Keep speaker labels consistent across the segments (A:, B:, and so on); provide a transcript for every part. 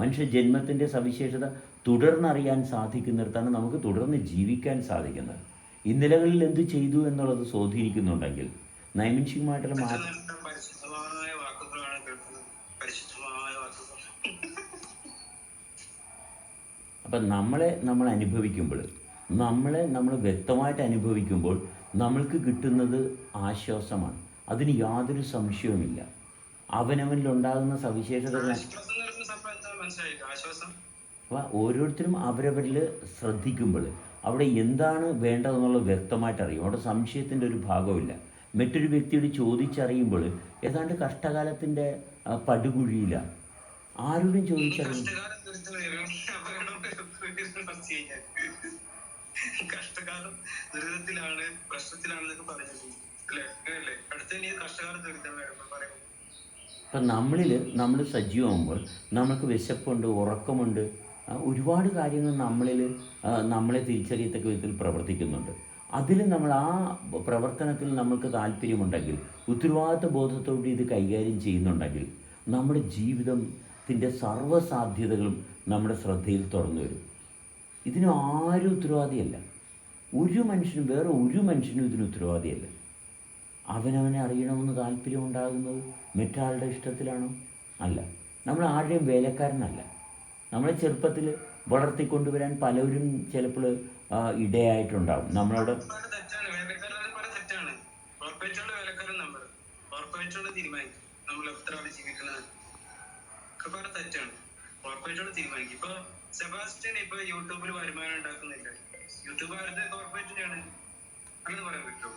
A: മനുഷ്യ ജന്മത്തിന്റെ സവിശേഷത തുടർന്നറിയാൻ സാധിക്കുന്നിടത്താണ് നമുക്ക് തുടർന്ന് ജീവിക്കാൻ സാധിക്കുന്നത്. ഇന്നലകളിൽ എന്ത് ചെയ്തു എന്നുള്ളത് സ്വാധീനിക്കുന്നുണ്ടെങ്കിൽ നൈമിഷികമായിട്ടുള്ള
B: മാറ്റം
A: അപ്പം നമ്മളെ നമ്മൾ അനുഭവിക്കുമ്പോൾ നമ്മളെ നമ്മൾ വ്യക്തമായിട്ട് അനുഭവിക്കുമ്പോൾ നമ്മൾക്ക് കിട്ടുന്നത് ആശ്വാസമാണ്. അതിന് യാതൊരു സംശയവുമില്ല. അവനവനിലുണ്ടാകുന്ന സവിശേഷതകൾ
B: ആശ്വാസം നൽകുന്ന സംഭവം എന്താ മനസ്സിലായില്ല ആശ്വാസം
A: അപ്പോൾ ഓരോരുത്തരും അവരവരിൽ ശ്രദ്ധിക്കുമ്പോൾ അവിടെ എന്താണ് വേണ്ടതെന്നുള്ളത് വ്യക്തമായിട്ട് അറിയും അവിടെ സംശയത്തിന്റെ ഒരു ഭാഗമില്ല മറ്റൊരു വ്യക്തിയോട് ചോദിച്ചറിയുമ്പോൾ ഏതാണ്ട് കഷ്ടകാലത്തിന്റെ പടുകുഴിയിലാണ് ആരോടും ചോദിച്ചറിയും
B: കഷ്ടകാലം ദുരിതത്തിലാണ് പ്രശ്നത്തിലാണെന്നൊക്കെ പറഞ്ഞത് അല്ലേ? അങ്ങനെയല്ലേ? അടുത്ത കഷ്ടകാലം ദുരിതം പറയുമ്പോൾ.
A: അപ്പം നമ്മളിൽ നമ്മൾ സജീവമാകുമ്പോൾ നമുക്ക് വിശപ്പുണ്ട് ഉറക്കമുണ്ട് ഒരുപാട് കാര്യങ്ങൾ നമ്മളിൽ നമ്മളെ തിരിച്ചറിയത്തക്ക വിധത്തിൽ പ്രവർത്തിക്കുന്നുണ്ട്. അതിൽ നമ്മൾ ആ പ്രവർത്തനത്തിൽ നമ്മൾക്ക് താല്പര്യമുണ്ടെങ്കിൽ ഉത്തരവാദിത്വ ബോധത്തോടെ ഇത് കൈകാര്യം ചെയ്യുന്നുണ്ടെങ്കിൽ നമ്മുടെ ജീവിതത്തിന്റെ സർവസാധ്യതകളും നമ്മുടെ ശ്രദ്ധയിൽ തുറന്നു വരും. ഇതിന് ആരും ഉത്തരവാദിയല്ല. ഒരു മനുഷ്യനും വേറെ ഒരു മനുഷ്യനും ഇതിന് ഉത്തരവാദിയല്ല. അവനവനെ അറിയണമെന്ന് താല്പര്യം ഉണ്ടാകുന്നത് മറ്റാളുടെ ഇഷ്ടത്തിലാണോ? അല്ല. നമ്മൾ ആരുടെയും വേലക്കാരനല്ല. നമ്മളെ ചെറുപ്പത്തിൽ വളർത്തിക്കൊണ്ടുവരാൻ പലരും ചിലപ്പോൾ ഇടയായിട്ടുണ്ടാവും.
B: നമ്മളോട് സെബാസ്റ്റ്യൻ യൂട്യൂബിൽ വരുമാനം ഉണ്ടാക്കുന്നില്ല. യൂട്യൂബ് അങ്ങനെ പറയാൻ പറ്റുമോ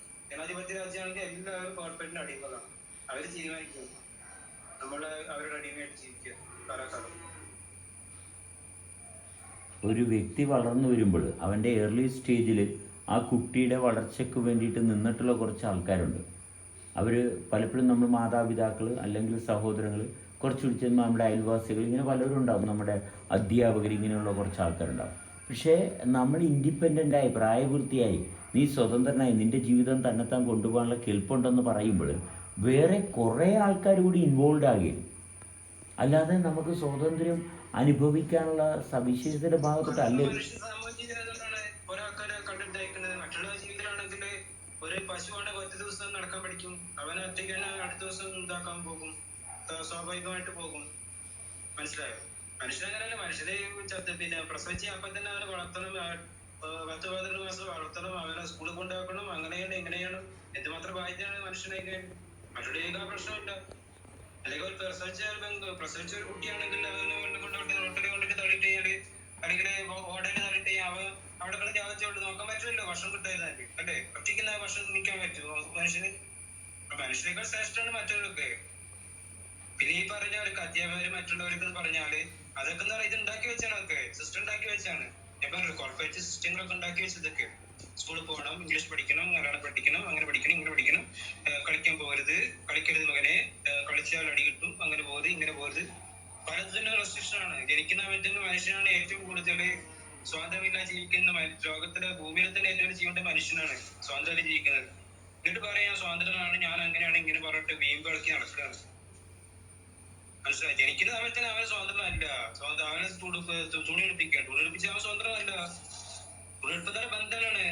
B: ജനാധിപത്യ രാജ്യമാണെങ്കിൽ എല്ലാവരും കോർപ്പറേറ്റിന്റെ അടിമകളാണ്. അവർ തീരുമാനിക്കും. നമ്മൾ അവരുടെ അടിമയായിട്ട് ജീവിക്കുക. കാലക്കാലം
A: ഒരു വ്യക്തി വളർന്നു വരുമ്പോൾ അവന്റെ ഏർലി സ്റ്റേജിൽ ആ കുട്ടിയുടെ വളർച്ചയ്ക്ക് വേണ്ടിയിട്ട് നിന്നിട്ടുള്ള കുറച്ച് ആൾക്കാരുണ്ട്. അവർ പലപ്പോഴും നമ്മൾ മാതാപിതാക്കൾ അല്ലെങ്കിൽ സഹോദരങ്ങൾ കുറച്ച് വിളിച്ചെന്നാൽ നമ്മുടെ അയൽവാസികൾ ഇങ്ങനെ പലരും ഉണ്ടാവും. നമ്മുടെ അധ്യാപകർ ഇങ്ങനെയുള്ള കുറച്ച് ആൾക്കാരുണ്ടാവും. പക്ഷേ നമ്മൾ ഇൻഡിപെൻഡന്റായി പ്രായപൂർത്തിയായി നീ സ്വതന്ത്രനായി നിന്റെ ജീവിതം തന്നെത്താൻ കൊണ്ടുപോകാനുള്ള കെൽപ്പുണ്ടെന്ന് പറയുമ്പോൾ വേറെ കുറേ ആൾക്കാർ കൂടി ഇൻവോൾവ് ആകുകയും അല്ലാതെ നമുക്ക് സ്വാതന്ത്ര്യം അനുഭവിക്കാനുള്ള സവിശേഷതയുടെ ഭാഗത്തോട്ട് അല്ലേ?
B: ഒരു പശുവാണ് ഒറ്റ ദിവസം നടക്കാൻ പഠിക്കും. അവൻ അടുത്ത ദിവസം പോകും. സ്വാഭാവികമായിട്ട് പോകും. മനസ്സിലായോ? മനുഷ്യനങ്ങനെയല്ല മനുഷ്യരെ പിന്നെ പ്രസവിച്ച് അപ്പൊ തന്നെ അവനെ വളർത്തണം. പത്ത് പതിനെട്ട് മാസം വളർത്തണം അവനെ സ്കൂളിൽ കൊണ്ടാക്കണം അങ്ങനെയാണ് എങ്ങനെയാണ് എന്തുമാത്രം ബാധ്യതയാണ് മനുഷ്യനെ മറ്റുള്ള ആ പ്രശ്നമില്ല അല്ലെങ്കിൽ ഒരു പ്രസവിച്ച പ്രസവിച്ച ഒരു കുട്ടിയാണെങ്കിൽ അവനെ കൊണ്ടുപോയി റോട്ടിൽ കൊണ്ടിട്ട് തള്ളിട്ട് കഴിഞ്ഞാൽ അല്ലെങ്കിൽ ഓടയിൽ തള്ളിട്ട് കഴിഞ്ഞാൽ അവ അവിടെ കിടന്ന് നോക്കാൻ പറ്റില്ലല്ലോ ഭക്ഷണം കിട്ടാതെ അല്ലേ? ഒറ്റയ്ക്കുന്ന ഭക്ഷണം നിൽക്കാൻ പറ്റുമോ മനുഷ്യന്? മനുഷ്യനേക്കാൾ ശ്രേഷ്ഠമാണ് മറ്റുള്ളവർക്ക് പിന്നെ ഈ പറഞ്ഞ ഒരു അധ്യാപകര് മറ്റുള്ളവർക്ക് എന്ന് പറഞ്ഞാൽ അതൊക്കെ എന്താ പറയുക ഇത് ഉണ്ടാക്കി വെച്ചാണ് സിസ്റ്റം ഉണ്ടാക്കി വെച്ചാണ് പറഞ്ഞു കോർപ്പറേറ്റ് സിസ്റ്റങ്ങളൊക്കെ ഉണ്ടാക്കി വെച്ചതൊക്കെ സ്കൂളിൽ പോകണം ഇംഗ്ലീഷ് പഠിക്കണം മലയാളം പഠിക്കണം അങ്ങനെ പഠിക്കണം ഇങ്ങനെ പഠിക്കണം. കളിക്കാൻ പോകരുത് കളിക്കരുത് മകനെ. കളിച്ചാൽ അടി കിട്ടും അങ്ങനെ പോകരുത് ഇങ്ങനെ പോകരുത്. പലതിനും റെസ്ട്രിക്ഷൻ ആണ്. ജനിക്കുന്ന മനുഷ്യന് മനുഷ്യനാണ് ഏറ്റവും കൂടുതൽ സ്വാതന്ത്ര്യമില്ലാതെ ജീവിക്കുന്ന ലോകത്തിലെ ഭൂമിയിൽ തന്നെ ഏറ്റവും ജീവന്റെ മനുഷ്യനാണ് സ്വാതന്ത്ര്യം ജീവിക്കുന്നത്. എന്നിട്ട് പറയാം സ്വാതന്ത്ര്യമാണ് ഞാൻ അങ്ങനെയാണ് ഇങ്ങനെ പറഞ്ഞിട്ട് വീമ്പ് കളിക്കി നടക്കുകയാണ്. മനസ്സിലായി. ജനിക്കുന്ന സമയത്ത് തന്നെ അവന് സ്വാതന്ത്ര്യം അവനെ തുണി തുണിയെടുപ്പിക്കുക തുണിയെടുപ്പിച്ച അവൻ സ്വതന്ത്രമല്ല തുണിയെടുപ്പത്തിന് ബന്ധനാണ്.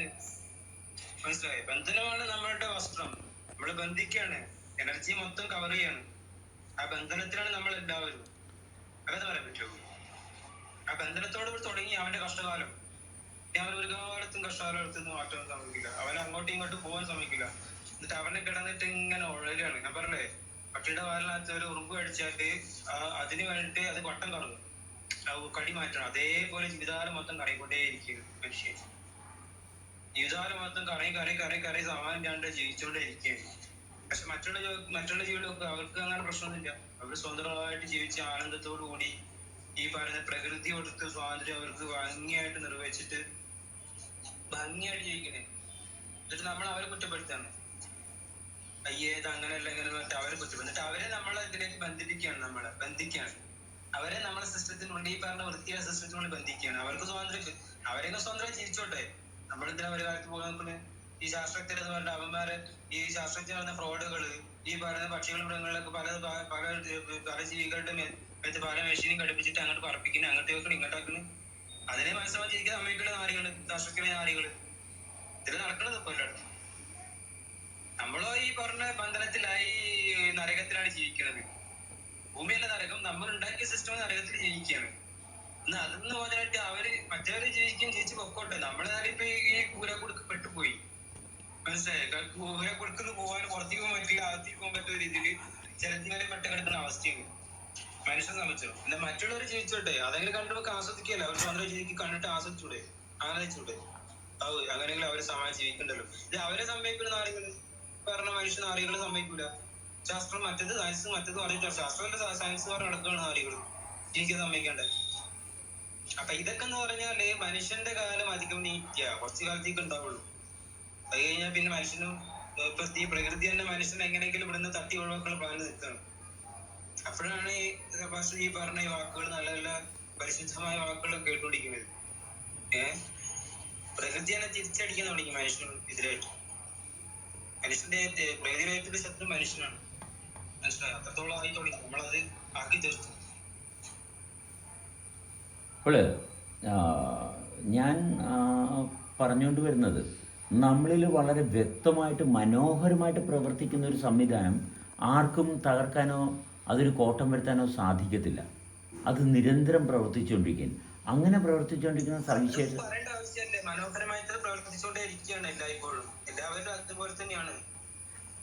B: മനസ്സിലായി? ബന്ധനമാണ് നമ്മളുടെ വസ്ത്രം. നമ്മൾ ബന്ധിക്കാണ്. എനർജി മൊത്തം കവർ ചെയ്യാണ്. ആ ബന്ധനത്തിലാണ് നമ്മൾ എല്ലാവരും. അതെന്ന് പറയാൻ പറ്റുമോ? ആ ബന്ധനത്തോട് തുടങ്ങി അവന്റെ കഷ്ടകാലം. അവൻ ഒരു കാലത്തും കഷ്ടകാലത്ത് നിന്ന് മാറ്റാൻ സമ്മതിക്കില്ല അവൻ അങ്ങോട്ടും ഇങ്ങോട്ടും പോകാൻ സമ്മതിക്കില്ല എന്നിട്ട് അവനെ കിടന്നിട്ട് ഇങ്ങനെ ഉഴലാണ്. ഞാൻ പറഞ്ഞേ പട്ടിയുടെ വാലിനകത്ത് ഒരു ഉറുമ്പ് കടിച്ചാൽ അതിന് വേണ്ടിട്ട് അത് വട്ടം കറങ്ങും. കടി മാറ്റണം. അതേപോലെ ജീവിതകാലം മൊത്തം കറങ്ങിക്കൊണ്ടേയിരിക്കും മനുഷ്യൻ. ജീവിതകാലം മൊത്തം കറങ്ങി കറങ്ങി കറങ്ങി കറങ്ങി രണ്ട് ജീവിച്ചുകൊണ്ടേ ഇരിക്കുകയാണ് പക്ഷെ മറ്റുള്ള മറ്റുള്ള ജീവികളൊക്കെ അവർക്ക് അങ്ങനെ പ്രശ്നമൊന്നുമില്ല. അവർ സ്വതന്ത്രമായിട്ട് ജീവിച്ച് ആനന്ദത്തോടു കൂടി ഈ പറയുന്ന പ്രകൃതി കൊടുത്ത സ്വാതന്ത്ര്യം അവർക്ക് ഭംഗിയായിട്ട് നിർവഹിച്ചിട്ട് ഭംഗിയായിട്ട് ജീവിക്കണേ. എന്നിട്ട് നമ്മൾ അവരെ കുറ്റപ്പെടുത്താണ് അയ്യേ ഇത് അങ്ങനെയല്ല പറഞ്ഞിട്ട് അവരെ കുറ്റം എന്നിട്ട് അവരെ നമ്മളെ ഇതിലേക്ക് ബന്ധിപ്പിക്കുകയാണ് നമ്മളെ. ബന്ധിക്കുകയാണ്. അവരെ നമ്മളെ സിസ്റ്റത്തിനുള്ളിൽ ഈ പറഞ്ഞ വൃത്തിയുടെ സിസ്റ്റത്തിനുള്ളിൽ ബന്ധിക്കുകയാണ്. അവർക്ക് സ്വാതന്ത്ര്യം അവരെയൊക്കെ സ്വന്തം ജീവിച്ചോട്ടെ. നമ്മളെന്തിനാ ഒരു കാലത്ത് പോകാൻ ഈ ശാസ്ത്രജ്ഞർ പറഞ്ഞ അവന്മാരെ ഈ ശാസ്ത്രജ്ഞർ പറഞ്ഞ ഫ്രോഡുകൾ ഈ പറയുന്ന പക്ഷികളും മൃഗങ്ങളിലൊക്കെ പല പല പല ജീവികളുടെ മേത്ത് പല മെഷീനും ഘടിപ്പിച്ചിട്ട് അങ്ങോട്ട് പറപ്പിക്കുന്നു അങ്ങോട്ട് വെക്കണം ഇങ്ങോട്ട് അതിനെ മനസ്സിലാക്കി ജീവിക്കുന്ന അമ്മയ്ക്കുള്ള നാരികൾ ശാസ്ത്രജ്ഞ നാരികൾ. ഇതിൽ നടക്കണത് ഇപ്പൊ എല്ലായിടത്തും. നമ്മളോ ഈ പറഞ്ഞ ബന്ധനത്തിലായി നരകത്തിലാണ് ജീവിക്കുന്നത്. ഭൂമിയല്ല നരകം നമ്മൾ ഉണ്ടാക്കിയ സിസ്റ്റം നരകത്തിൽ ജീവിക്കുകയാണ്. എന്നാ അതെന്ന് പറഞ്ഞിട്ട് അവർ മറ്റവര് ജീവിക്കും ജീവിച്ച് പൊക്കോട്ടെ. നമ്മളെ ഇപ്പൊ ഈ കൂര കൊടുക്ക് പെട്ടുപോയി. മനസ്സിലായോ? കൂര കൊടുക്കുന്ന പോകാൻ പുറത്തേക്ക് പോകാൻ പറ്റില്ല അകത്തേക്ക് പോകാൻ പറ്റുന്ന രീതിയിൽ ചിലത്തിനെ പെട്ട് കിടക്കുന്ന അവസ്ഥയാണ്. മനുഷ്യനെ സംബന്ധിച്ചു എന്നാ മറ്റുള്ളവർ ജീവിച്ചോട്ടെ. അതെങ്കിലും കണ്ടു നമുക്ക് ആസ്വദിക്കല്ല അവർ സ്വന്തം ജീവിക്ക് കണ്ടിട്ട് ആസ്വദിച്ചൂടെ? ആനന്ദിച്ചൂടെ അങ്ങനെയെങ്കിലും അവർ സമാജം ജീവിക്കണ്ടല്ലോ. ഇത് അവരെ സമ്മതിക്കുന്ന നാളികൾ പറഞ്ഞ മനുഷ്യ നാളികൾ സമ്മതിക്കൂല. ശാസ്ത്രം മറ്റത് സയൻസ് മറ്റത് പറഞ്ഞിട്ട് ശാസ്ത്രമല്ല സയൻസ് പറഞ്ഞ നടക്കുകയാണ് അറിയുള്ളൂ ജീവിക്കാൻ സമ്മതിക്കേണ്ടത് അപ്പൊ ഇതൊക്കെ എന്ന് പറഞ്ഞാൽ മനുഷ്യന്റെ കാലം അധികം നീക്കുക കുറച്ചു കാലത്തേക്ക് ഉണ്ടാവുള്ളൂ. അത് കഴിഞ്ഞാൽ പിന്നെ മനുഷ്യനും പ്രതി പ്രകൃതി തന്നെ മനുഷ്യനെ എങ്ങനെയെങ്കിലും ഇവിടുന്ന് തട്ടി ഒഴിവാക്കാൻ പറഞ്ഞു നിൽക്കുകയാണ് അപ്പോഴാണ് ഈ ഈ പറഞ്ഞ ഈ വാക്കുകൾ നല്ല നല്ല പരിശുദ്ധമായ വാക്കുകൾ കേട്ടുപിടിക്കുന്നത് ഏഹ് പ്രകൃതി തന്നെ തിരിച്ചടിക്കാൻ തുടങ്ങി മനുഷ്യൻ എതിരായിട്ട് മനുഷ്യന്റെ പ്രകൃതി പ്രകൃതിയായിട്ടുള്ള ശത്രു മനുഷ്യനാണ്. മനസ്സിലായി? അത്രത്തോളം ആയി തുടങ്ങി. നമ്മളത് ആക്കി തീർത്തു.
A: ഞാൻ പറഞ്ഞുകൊണ്ട് വരുന്നത് നമ്മളിൽ വളരെ വ്യക്തമായിട്ട് മനോഹരമായിട്ട് പ്രവർത്തിക്കുന്ന ഒരു സംവിധാനം ആർക്കും തകർക്കാനോ അതൊരു കോട്ടം വരുത്താനോ സാധിക്കത്തില്ല. അത് നിരന്തരം പ്രവർത്തിച്ചുകൊണ്ടിരിക്കും അങ്ങനെ പ്രവർത്തിച്ചുകൊണ്ടിരിക്കുന്ന സവിശേഷ
B: മനോഹരമായി തന്നെ പ്രവർത്തിച്ചുകൊണ്ടേ ഇരിക്കുകയാണ് എല്ലായ്പ്പോഴും എല്ലാവരും അതുപോലെ തന്നെയാണ്.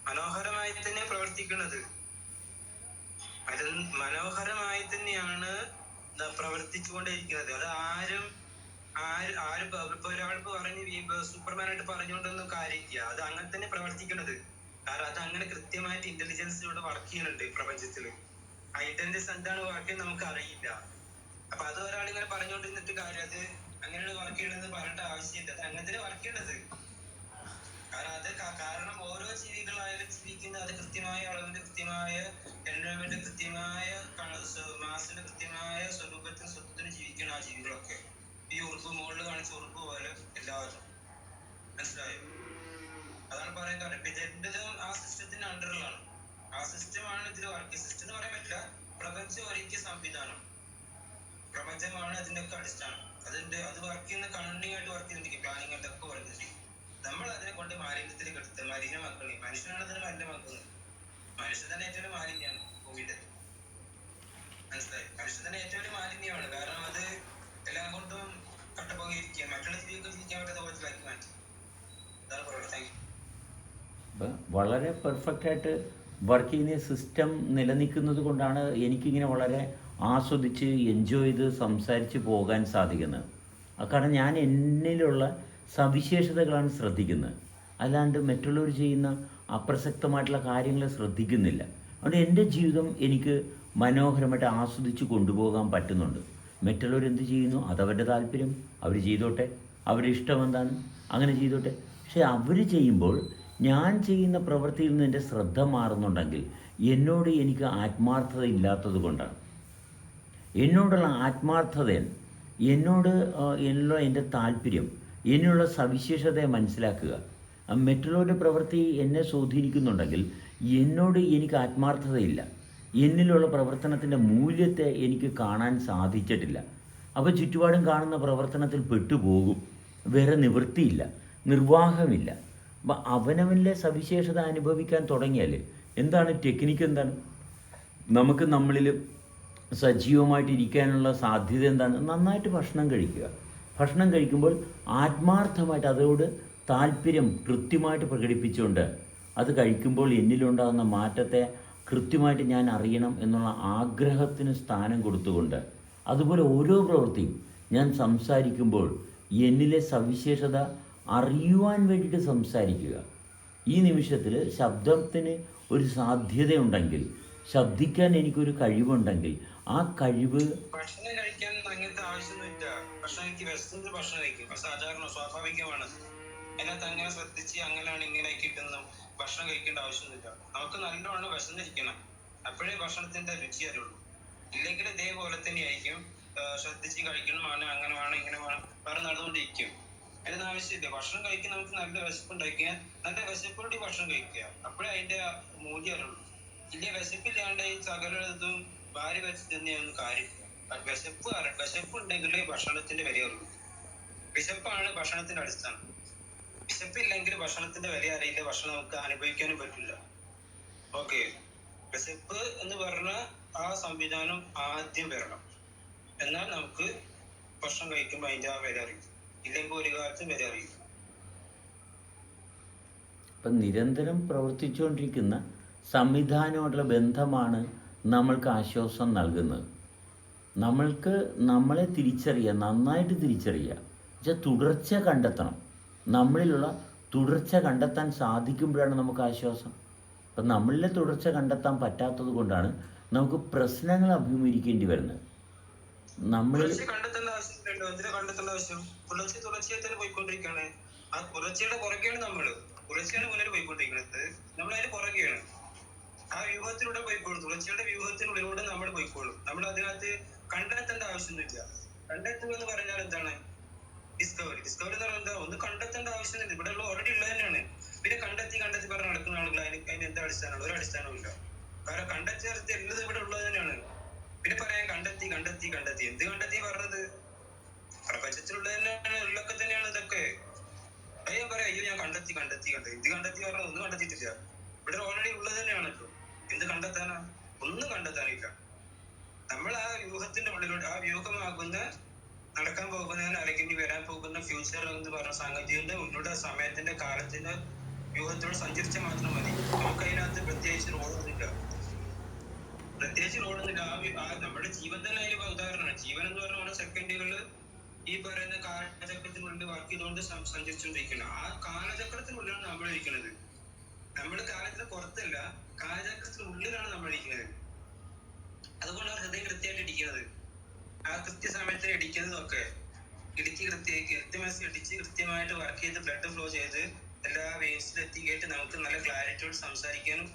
B: മനോഹരമായി തന്നെ പ്രവർത്തിക്കുന്നത്. മനോഹരമായി തന്നെയാണ് പ്രവർത്തിച്ചുകൊണ്ടിരിക്കുന്നത്. അത് ആരും ആര് ആരും ഇപ്പൊ ഒരാൾക്ക് പറഞ്ഞു സൂപ്പർമാനായിട്ട് പറഞ്ഞുകൊണ്ടൊന്നും കാര്യമില്ല. അത് അങ്ങനെ തന്നെ പ്രവർത്തിക്കുന്നത്. കാരണം അത് അങ്ങനെ കൃത്യമായിട്ട് ഇന്റലിജൻസ് ഇവിടെ വർക്ക് ചെയ്യുന്നുണ്ട് പ്രപഞ്ചത്തിൽ ആ എന്താണ് വർക്ക് ചെയ്യുന്നത് നമുക്ക് അറിയില്ല. അപ്പൊ അത് ഒരാൾ ഇങ്ങനെ പറഞ്ഞുകൊണ്ടിരുന്നിട്ട് കാര്യം അത് അങ്ങനെയാണ് വർക്ക് ചെയ്യണമെന്ന് പറഞ്ഞിട്ട് ആവശ്യമില്ല. അത് അങ്ങനെ തന്നെ വർക്ക് ചെയ്യണത് ജീവിക്കുന്ന അത് കൃത്യമായ അളവിന്റെ കൃത്യമായ എൻവയോൺമെന്റ് കൃത്യമായ മാസിന്റെ കൃത്യമായ സ്വരൂപത്തിന് സ്വത്വത്തിന് ജീവിക്കണം ആ ജീവികളൊക്കെ ഈ ഉറുപ്പ് മുകളിൽ കാണിച്ച ഉറുപ്പ് പോലെ എല്ലാവരും. മനസ്സിലായോ? അതാണ് പറയാൻ കാരണം ഇപ്പൊ ഇതിന്റെതും ആ സിസ്റ്റത്തിന്റെ അണ്ടറിലാണ് ആ സിസ്റ്റമാണ് ഇതിൽ വർക്ക് സിസ്റ്റം എന്ന് പറയാൻ പറ്റില്ല. പ്രപഞ്ചം ഒരുക്കിയ സംവിധാനം. പ്രപഞ്ചമാണ് അതിന്റെ ഒക്കെ അടിസ്ഥാനം. അതിന്റെ അത് വർക്ക് ചെയ്യുന്ന കണ്ണിങ് ആയിട്ട് വർക്ക് ചെയ്തിരിക്കും പ്ലാനിങ് ആയിട്ടൊക്കെ വർക്ക് ചെയ്യും നമ്മൾ അതിനെ കൊണ്ട് മാലിന്യത്തിലേക്ക് കെടുത്ത് മലിനമാക്കണേ മനുഷ്യനാണ് അതിനെ മലിനമാക്കുന്നത് മനുഷ്യൻ തന്നെ ഏറ്റവും മാലിന്യമാണ് ഭൂമിയുടെ മനസ്സിലായി? മനുഷ്യൻ തന്നെ ഏറ്റവും മാലിന്യമാണ്. കാരണം അത് എല്ലാം കൊണ്ടും കട്ടപ്പോയിരിക്കുക മറ്റുള്ള ജീവികൾക്ക് ജീവിക്കാൻ പറ്റാത്ത പോലത്തിലാക്കി മാറ്റി. അതാണ് പെർഫെക്റ്റ്
A: ആയിട്ട് വളരെ വർക്ക് ചെയ്യുന്ന സിസ്റ്റം നിലനിൽക്കുന്നത് കൊണ്ടാണ് എനിക്കിങ്ങനെ വളരെ ആസ്വദിച്ച് എൻജോയ് ചെയ്ത് സംസാരിച്ച് പോകാൻ സാധിക്കുന്നത്. കാരണം ഞാൻ എന്നിലുള്ള സവിശേഷതകളാണ് ശ്രദ്ധിക്കുന്നത്. അല്ലാണ്ട് മറ്റുള്ളവർ ചെയ്യുന്ന അപ്രസക്തമായിട്ടുള്ള കാര്യങ്ങൾ ശ്രദ്ധിക്കുന്നില്ല. അതുകൊണ്ട് എന്റെ ജീവിതം എനിക്ക് മനോഹരമായിട്ട് ആസ്വദിച്ച് കൊണ്ടുപോകാൻ പറ്റുന്നുണ്ട്. മറ്റുള്ളവർ എന്ത് ചെയ്യുന്നു? അതവരുടെ താല്പര്യം. അവർ ചെയ്തോട്ടെ. അവരുടെ ഇഷ്ടം എന്താണ്? അങ്ങനെ ചെയ്തോട്ടെ. പക്ഷേ അവർ ചെയ്യുമ്പോൾ ഞാൻ ചെയ്യുന്ന പ്രവൃത്തിയിൽ നിന്ന് എന്റെ ശ്രദ്ധ മാറുന്നുണ്ടെങ്കിൽ എന്നോട് എനിക്ക് ആത്മാർത്ഥത ഇല്ലാത്തത് കൊണ്ടാണ്. എന്നോടുള്ള ആത്മാർത്ഥത എന്നോട് എന്നുള്ള എന്റെ താല്പര്യം എന്നുള്ള സവിശേഷതയെ മനസ്സിലാക്കുക. മറ്റുള്ളവരുടെ പ്രവൃത്തി എന്നെ സ്വാധീനിക്കുന്നുണ്ടെങ്കിൽ എന്നോട് എനിക്ക് ആത്മാർത്ഥതയില്ല. എന്നിലുള്ള പ്രവർത്തനത്തിന്റെ മൂല്യത്തെ എനിക്ക് കാണാൻ സാധിച്ചിട്ടില്ല. അപ്പോൾ ചുറ്റുപാടും കാണുന്ന പ്രവർത്തനത്തിൽ പെട്ടുപോകും. വേറെ നിവൃത്തിയില്ല. നിർവാഹമില്ല. അപ്പം അവനവനിലെ സവിശേഷത അനുഭവിക്കാൻ തുടങ്ങിയാൽ എന്താണ് ടെക്നിക്ക് എന്താണ്? നമുക്ക് നമ്മളിൽ സജീവമായിട്ടിരിക്കാനുള്ള സാധ്യത എന്താണ്? നന്നായിട്ട് ഭക്ഷണം കഴിക്കുക. ഭക്ഷണം കഴിക്കുമ്പോൾ ആത്മാർത്ഥമായിട്ട് അതോട് താല്പര്യം കൃത്യമായിട്ട് പ്രകടിപ്പിച്ചുകൊണ്ട് അത് കഴിക്കുമ്പോൾ എന്നിലുണ്ടാകുന്ന മാറ്റത്തെ കൃത്യമായിട്ട് ഞാൻ അറിയണം എന്നുള്ള ആഗ്രഹത്തിന് സ്ഥാനം കൊടുത്തുകൊണ്ട് അതുപോലെ ഓരോ പ്രവൃത്തിയും ഞാൻ സംസാരിക്കുമ്പോൾ എന്നിലെ സവിശേഷത അറിയുവാൻ വേണ്ടിയിട്ട് സംസാരിക്കുക. ഈ നിമിഷത്തിൽ ശബ്ദത്തിന് ഒരു സാധ്യതയുണ്ടെങ്കിൽ ശബ്ദിക്കാൻ എനിക്കൊരു കഴിവുണ്ടെങ്കിൽ ആ കഴിവ്
B: ഭക്ഷണം കഴിക്കാൻ അങ്ങനത്തെ വിശന്നിട്ട് ഭക്ഷണം കഴിക്കും അത് സാധാരണ സ്വാഭാവികമാണ്. അതിനകത്ത് അങ്ങനെ ശ്രദ്ധിച്ച് അങ്ങനെയാണ് ഇങ്ങനെ കിട്ടുന്നു ഭക്ഷണം കഴിക്കേണ്ട ആവശ്യമൊന്നുമില്ല. നമുക്ക് നല്ലോണം വിശന്നിരിക്കണം. അപ്പോഴേ ഭക്ഷണത്തിന്റെ രുചി അറിയുള്ളൂ. ഇല്ലെങ്കിൽ ഇതേപോലെ തന്നെയായിരിക്കും ശ്രദ്ധിച്ച് കഴിക്കണം. ആണ് അങ്ങനെ വേണം ഇങ്ങനെ വേണം വേറെ നടന്നുകൊണ്ടിരിക്കും. അതിന് ആവശ്യമില്ല. ഭക്ഷണം കഴിക്കാൻ നമുക്ക് നല്ല വിശപ്പ് വിശപ്പുണ്ടാക്കുക നല്ല വിശപ്പോടെ ഭക്ഷണം കഴിക്കുക. അപ്പോഴേ അതിന്റെ മൂല്യം അറിയുള്ളൂ. ഇല്ല വിശപ്പില്ലാണ്ട് ഈ സകലതും ഭാര്യ വെച്ച് തന്നെയൊന്നും കാര്യം വിശപ്പ് വിശപ്പ് ഉണ്ടെങ്കിലേ ഭക്ഷണത്തിന്റെ വില അറിയൂ വിശപ്പാണ് ഭക്ഷണത്തിന്റെ അടിസ്ഥാനം. വിശപ്പില്ലെങ്കിൽ ഭക്ഷണത്തിന്റെ വില അറിയില്ല. ഭക്ഷണം നമുക്ക് അനുഭവിക്കാനും പറ്റില്ല. ഓക്കെ. വിശപ്പ് എന്ന് പറഞ്ഞ ആ സംവിധാനം ആദ്യം വരണം. എന്നാൽ നമുക്ക് ഭക്ഷണം കഴിക്കുമ്പോൾ അതിന്റെ ആ വില അറിയും. ഇല്ലെങ്കിൽ ഒരു കാലത്തും വില
A: അറിയില്ല. നിരന്തരം പ്രവർത്തിച്ചുകൊണ്ടിരിക്കുന്ന സംവിധാനമായിട്ടുള്ള ബന്ധമാണ് നമ്മൾക്ക് ആശ്വാസം നൽകുന്നത്. നമ്മൾക്ക് നമ്മളെ തിരിച്ചറിയുക നന്നായിട്ട് തിരിച്ചറിയുക. വെച്ചാൽ തുടർച്ച കണ്ടെത്തണം. നമ്മളിലുള്ള തുടർച്ച കണ്ടെത്താൻ സാധിക്കുമ്പോഴാണ് നമുക്ക് ആശ്വാസം. അപ്പം നമ്മളിലെ തുടർച്ച കണ്ടെത്താൻ പറ്റാത്തത് കൊണ്ടാണ് നമുക്ക് പ്രശ്നങ്ങൾ അഭിമുഖീകരിക്കേണ്ടി വരുന്നത്.
B: നമ്മൾ ആ വ്യൂഹത്തിലൂടെ പോയിക്കോളും. തുടർച്ചയുടെ വ്യൂഹത്തിനുള്ളിലൂടെ നമ്മൾ പോയിക്കോളും. നമ്മൾ അതിനകത്ത് കണ്ടെത്തേണ്ട ആവശ്യമൊന്നുമില്ല. കണ്ടെത്തുക എന്ന് പറഞ്ഞാൽ എന്താണ്? ഡിസ്കവറി ഡിസ്കവറി എന്ന് പറഞ്ഞാൽ എന്താ? ഒന്ന് കണ്ടെത്തേണ്ട ആവശ്യമില്ല ഇവിടെ ഉള്ള ഓൾറെഡി ഉള്ളത് തന്നെയാണ്. പിന്നെ കണ്ടെത്തി കണ്ടെത്തി പറഞ്ഞ് നടക്കുന്ന ആളുകൾ അതിന് അതിന് എന്താ അടിസ്ഥാനമുള്ള ഒരു അടിസ്ഥാനവും ഇല്ല. കാരണം കണ്ടെത്തി എല്ലാം ഇവിടെ ഉള്ളത് തന്നെയാണ്. പിന്നെ പറയാം കണ്ടെത്തി കണ്ടെത്തി കണ്ടെത്തി. എന്ത് കണ്ടെത്തി പറഞ്ഞത്? പ്രപഞ്ചത്തിലുള്ള തന്നെയാണ്. ഉള്ളൊക്കെ തന്നെയാണ് ഇതൊക്കെ. ഞാൻ പറയാം അയ്യോ ഞാൻ കണ്ടെത്തി കണ്ടെത്തി കണ്ടെത്തി. ഇത് കണ്ടെത്തി പറഞ്ഞത്? ഒന്നും കണ്ടെത്തിയിട്ടില്ല. ഇവിടെ ഓൾറെഡി ഉള്ളത് തന്നെയാണല്ലോ എന്ത് കണ്ടെത്താനാ? ഒന്നും കണ്ടെത്താനില്ല. നമ്മൾ ആ വ്യൂഹത്തിന്റെ ഉള്ളിലൂടെ ആ വ്യൂഹമാകുന്ന നടക്കാൻ പോകുന്ന അല്ലെങ്കിൽ ഇനി വരാൻ പോകുന്ന ഫ്യൂച്ചർ എന്ന് പറഞ്ഞ സാങ്കേതികന്റെ ഉള്ളിലൂടെ സമയത്തിന്റെ കാലത്തിന്റെ വ്യൂഹത്തോട് സഞ്ചരിച്ചാൽ മാത്രം മതി. നമുക്ക് അതിനകത്ത് പ്രത്യേകിച്ച് റോളൊന്നുമില്ല പ്രത്യേകിച്ച് റോളൊന്നുമില്ല ആ നമ്മുടെ ജീവൻ തന്നെ അതിന് ഉദാഹരണമാണ് ജീവൻ എന്ന് പറഞ്ഞ ഓരോ സെക്കൻഡുകളിൽ ഈ പറയുന്ന കാലചക്രത്തിനുള്ളിൽ വർക്ക് ചെയ്തുകൊണ്ട് സഞ്ചരിച്ചുകൊണ്ടിരിക്കണം ആ കാലചക്രത്തിനുള്ളിലാണ് നമ്മൾ ഇരിക്കുന്നത്. നമ്മൾ കാലത്തിന് പുറത്തല്ല കാലചക്രത്തിനുള്ളിലാണ് നമ്മൾ ഇരിക്കുന്നത്. അതുകൊണ്ടാണ് ഹൃദയം കൃത്യമായിട്ട് ഇടിക്കുന്നത് ആ കൃത്യസമയത്ത് ഇടിക്കുന്നതൊക്കെ ഇടിച്ച് കൃത്യ കൃത്യമായി ഇടിച്ച് കൃത്യമായിട്ട് വർക്ക് ചെയ്ത് ബ്ലഡ് ഫ്ലോ ചെയ്ത് എല്ലാ വേവ്സിലും എത്തിക്കേറ്റ് നമുക്ക് നല്ല ക്ലാരിറ്റിയോട് സംസാരിക്കാനും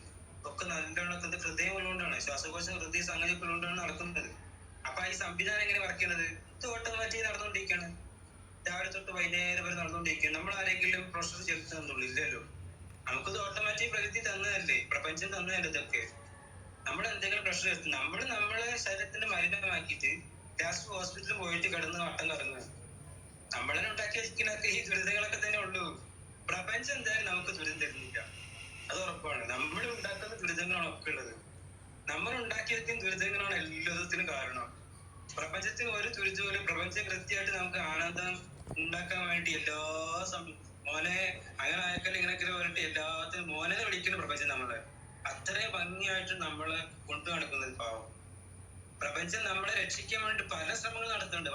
B: ഒക്കെ നല്ലോണം ഹൃദയം ഉള്ളതുകൊണ്ടാണ് ശ്വാസകോശം ഹൃദയ സംഗതി ഉള്ളതുകൊണ്ടാണ് നടക്കുന്നത്. അപ്പൊ ഈ സംവിധാനം എങ്ങനെ വർക്ക് ചെയ്യുന്നത് ഇത് ഓട്ടോമാറ്റിക് നടന്നുകൊണ്ടിരിക്കുകയാണ് രാവിലെ തൊട്ട് വൈകുന്നേരം വരെ നടന്നുകൊണ്ടിരിക്കുകയാണ് നമ്മൾ ആരെങ്കിലും പ്രഷർ ചെലുത്തുന്നുള്ളൂ ഇല്ലല്ലോ. നമുക്കത് ഓട്ടോമാറ്റിക് പ്രകൃതി തന്നതല്ലേ? പ്രപഞ്ചം തന്നതല്ലേ ഇതൊക്കെ? നമ്മൾ എന്തെങ്കിലും പ്രഷർ ചെലുത്തും നമ്മൾ നമ്മളെ ശരീരത്തിന്റെ മലിനമാക്കിയിട്ട് ലാസ്റ്റ് ഹോസ്പിറ്റലിൽ പോയിട്ട് കിടന്ന് വട്ടം കറങ്ങുക നമ്മളെ ഉണ്ടാക്കി വെച്ചിരിക്കുന്നൊക്കെ ഈ ദുരിതങ്ങളൊക്കെ തന്നെ ഉള്ളൂ. പ്രപഞ്ചം എന്തായാലും നമുക്ക് ദുരിതം തരുന്നില്ല. അത് ഉറപ്പാണ്. നമ്മൾ ഉണ്ടാക്കുന്ന ദുരിതങ്ങളാണ് ഒക്കെ ഉള്ളത്. നമ്മൾ ഉണ്ടാക്കി വെക്കുന്ന ദുരിതങ്ങളാണ് എല്ലാത്തിനും കാരണം. പ്രപഞ്ചത്തിന് ഒരു ദുരിതവും പ്രപഞ്ചം കൃത്യമായിട്ട് നമുക്ക് ആനന്ദം ഉണ്ടാക്കാൻ വേണ്ടി എല്ലാ മോനെ അങ്ങനെ അയക്കൽ ഇങ്ങനെയൊക്കെ പറഞ്ഞിട്ട് എല്ലാത്തിനും മോനെ വിളിക്കുന്ന പ്രപഞ്ചം നമ്മളെ. അത്രയും ഭംഗിയായിട്ട് നമ്മളെ കൊണ്ടു നടക്കുന്നത് പാവം. പ്രപഞ്ചം നമ്മളെ രക്ഷിക്കാൻ വേണ്ടി പല ശ്രമങ്ങൾ നടത്തുന്നുണ്ട്.